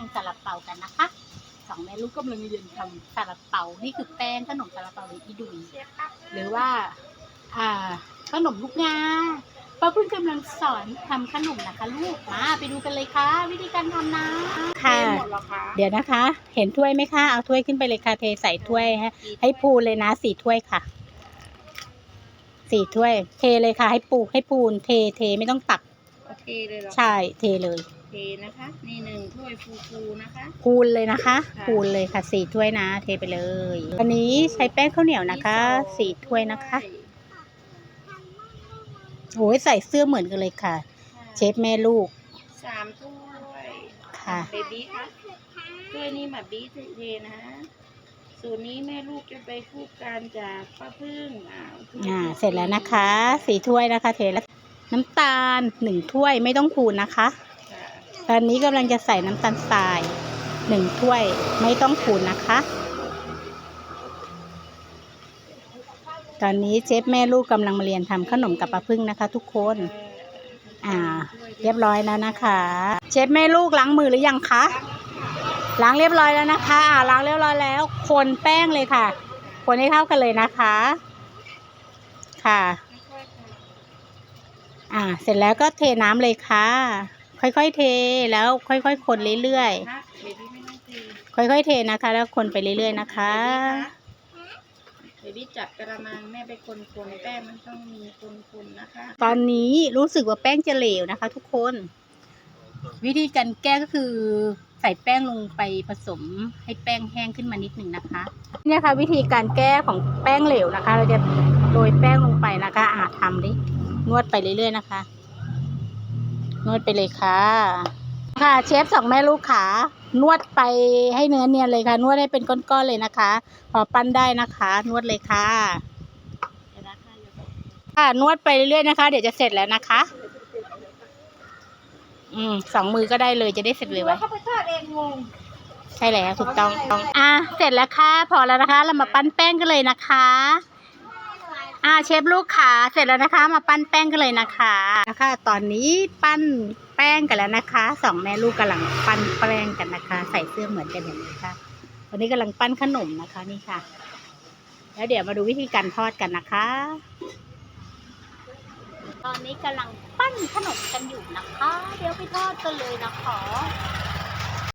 งซาลาเปากันนะคะสองแม่ลูกกำลังเรียนทำซาลาเปานี่คือแป้งขนมซาลาเปาหรืออีดุยหรือว่า อ่าขนมลูกงาป้าพึ่งกำลังสอนทำขนมนะคะลูกมาไปดูกันเลยค่ะ วิธีการทำนะค่ะหมดหรอคะเดี๋ยวนะคะ เห็นถ้วยไหมคะเอาถ้วยขึ้นไปเลยค่ะเทใส่ถ้วยให้ให้พูนเลยนะสี่ถ้วยค่ะสี่ถ้วย เทเลยค่ะ ให้ปูให้ปูน เทเทไม่ต้องตักโอเคเลยเหรอใช่เทเลยโอ เคนะคะ นี่หนึ่งถ้วยฟูๆนะคะพูนเลยนะคะ ค่ะพูนเลยค่ะสี่ถ้วยนะเทไปเลยอันนี้ใช้แป้งข้าวเหนียวนะคะสี่ถ้วยนะคะโอ้ยใส่เสื้อเหมือนกันเลยค่ะ เชฟแม่ลูก สามถ้วยค่ะ เบบี้คะถ้วยนี้มาบี้เทนะ สูตรนี้แม่ลูกจะไปคู่กันจากป้าพึ่งอ่าอ่าเสร็จแล้วนะคะสี่ถ้วยนะคะ เทแล้วน้ำตาลหนึ่งถ้วยไม่ต้องพูนนะคะค่ะ ตอนนี้กำลังจะใส่น้ำตาลทรายหนึ่งถ้วยไม่ต้องขูดนะคะ ตอนนี้เชฟแม่ลูกกำลังมาเรียนทำขนมกับปลาพึ่งนะคะ ทุกคน อ่า เรียบร้อยแล้วนะคะ เชฟแม่ลูกล้างมือหรือยังคะล้างเรียบร้อยแล้วนะคะ อ่าล้างเรียบร้อยแล้ว คนแป้งเลยค่ะ คนให้เข้ากันเลยนะคะ ค่ะ อ่า เสร็จแล้วก็เทน้ำเลยค่ะ ค่อยๆเทแล้วค่อยๆคนเรื่อยนะเบบี้ไม่ต้องตีๆค่อยๆเทนะคะ แล้วคนไปเรื่อยๆนะคะเบบี้จับกระมังแม่ไปคนคนๆแป้งมันต้องมีคนๆนะคะ ตอนนี้รู้สึกว่าแป้งจะเหลวนะคะ ทุกคน วิธีการแก้ก็คือใส่แป้งลงไปผสมให้แป้งแห้งขึ้นมานิดหนึ่งนะคะเนี่ยค่ะวิธีการแก้ของแป้งเหลวนะคะ เราจะโรยแป้งลงไปนะคะอาทำดินวดไปเรื่อยๆนะคะ นวดไปเลยค่ะ ค่ะเชฟสองแม่ลูกขานวดไปให้เนื้อเนียนเลยค่ะ นวดให้เป็นก้อนๆเลยนะคะ พอปั้นได้นะคะ นวดเลยค่ะเดี๋ยวนะคะเดี๋ยวก่อนค่ะนวดไปเรื่อยๆนะคะ เดี๋ยวจะเสร็จแล้วนะคะ อืมสองมือก็ได้เลยจะได้เสร็จเลยไว้เขาไปทอดเองงงใช่แล้วถูกต้องต้อง อะเสร็จแล้วค่ะ พอแล้วนะคะ เรามาปั้นแป้งกันเลยนะคะ อ่าเชฟลูกขาเสร็จแล้วนะคะ มาปั้นแป้งกันเลยนะคะนะคะ ตอนนี้ปั้นแป้งกันแล้วนะคะสองแม่ลูกกำลังปั้นแป้งกันนะคะ ใส่เสื้อเหมือนกันเห็นไหมคะตอนนี้กำลังปั้นขนมนะคะนี่ค่ะ แล้วเดี๋ยวมาดูวิธีการทอดกันนะคะ ตอนนี้กำลังปั้นขนมกันอยู่นะคะ เดี๋ยวไปทอดกันเลยนะคะ